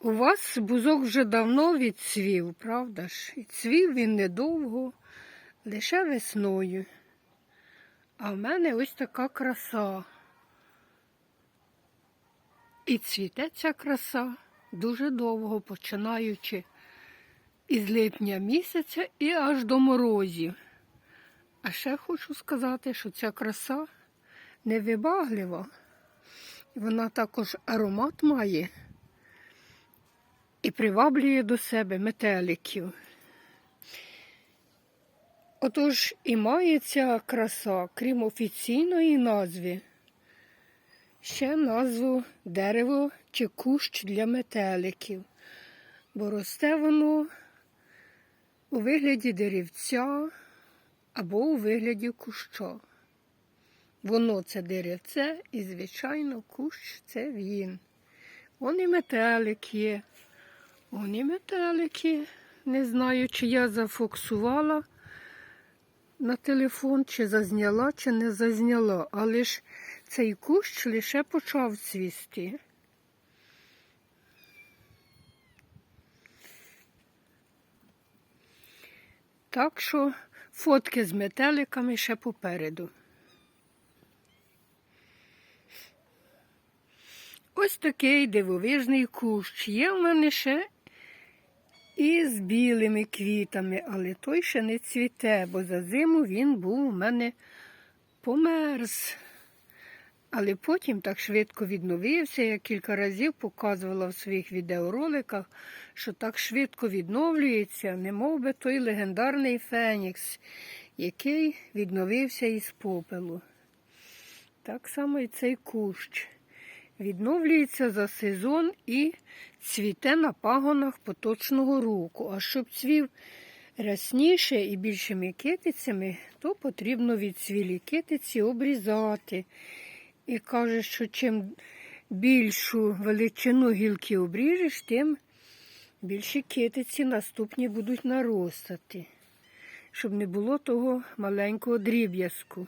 У вас бузок вже давно відцвів, правда ж? І цвів він недовго, лише весною. А в мене ось така краса. І цвіте ця краса дуже довго, починаючи із липня місяця і аж до морозів. А ще хочу сказати, що ця краса невибаглива. Вона також аромат має і приваблює до себе метеликів. Отож і має ця краса, крім офіційної назви, ще назву дерево чи кущ для метеликів, бо росте воно у вигляді деревця або у вигляді куща. Воно це деревце і, звичайно, кущ це він. Он і метелик є. Он і метелики. Не знаю, чи я зафоксувала на телефон, чи зазняла, чи не зазняла. Але ж цей кущ лише почав цвісти. Так що фотки з метеликами ще попереду. Ось такий дивовижний кущ. Є в мене ще і з білими квітами, але той ще не цвіте, бо за зиму він був у мене померз. Але потім так швидко відновився. Я кілька разів показувала в своїх відеороликах, що так швидко відновлюється, немов би той легендарний Фенікс, який відновився із попелу. Так само і цей кущ відновлюється за сезон і цвіте на пагонах поточного року. А щоб цвів рясніше і більшими китицями, то потрібно відцвілі китиці обрізати. І каже, що чим більшу величину гілки обріжеш, тим більші китиці наступні будуть наростати, щоб не було того маленького дріб'язку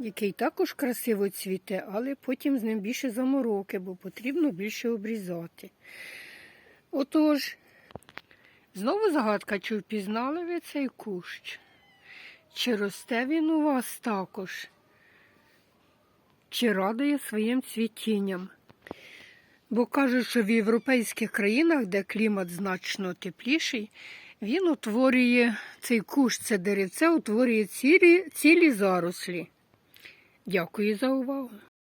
який також красиво цвіте, але потім з ним більше замороки, бо потрібно більше обрізати. Отож, знову загадка, чи впізнали ви цей кущ? Чи росте він у вас також? Чи радує своїм цвітінням? Бо кажуть, що в європейських країнах, де клімат значно тепліший, він утворює цей кущ, це деревце утворює цілі, цілі зарослі. Дякую за увагу.